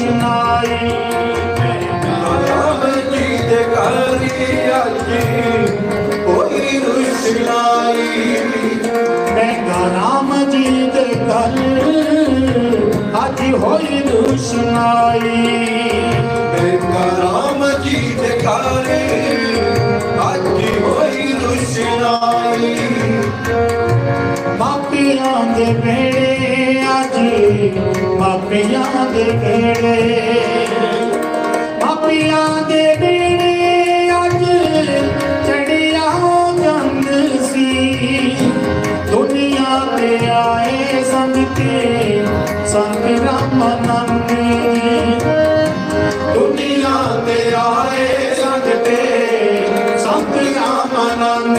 ਸੁਨਾਈ ਰੱਬ ਜੀ ਦੇ ਘਰ ਦੀ ਅੱਜ ਕੋਈ ਰੁਸ਼ਨਾਈ ਮੈਂ ਰਾਮ ਜੀ ਦੇ ਘਰ ਅੱਜ ਹੋਈ ਰੁਸ਼ਨਾਈ ਮੈਂ ਰਾਮ ਜੀ ਦੇ ਘਰ ਅੱਜ ਹੋਈ ਰੁਸ਼ਨਾਈ ਮਾਪਿਆਂ ਦੇ ਮਾਪਿਆਂ ਦੇ ਢੇੜੇ ਮਾਪਿਆਂ ਦੇ ਢੇੜੇ ਅੱਜ ਚੜਿਆ ਚੰਦ ਸੀ। ਦੁਨੀਆ ਤੇ ਆਏ ਸੰਗ ਤੇ ਸੰਗ ਰਾਮਾਨੰਦ ਦੁਨੀਆ ਤੇ ਆਏ ਸੰਗ ਤੇ ਸੰਗ ਰਾਮਾਨੰਦ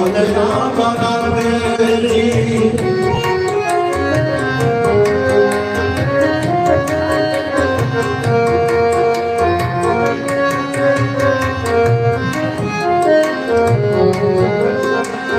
Ramana Ramana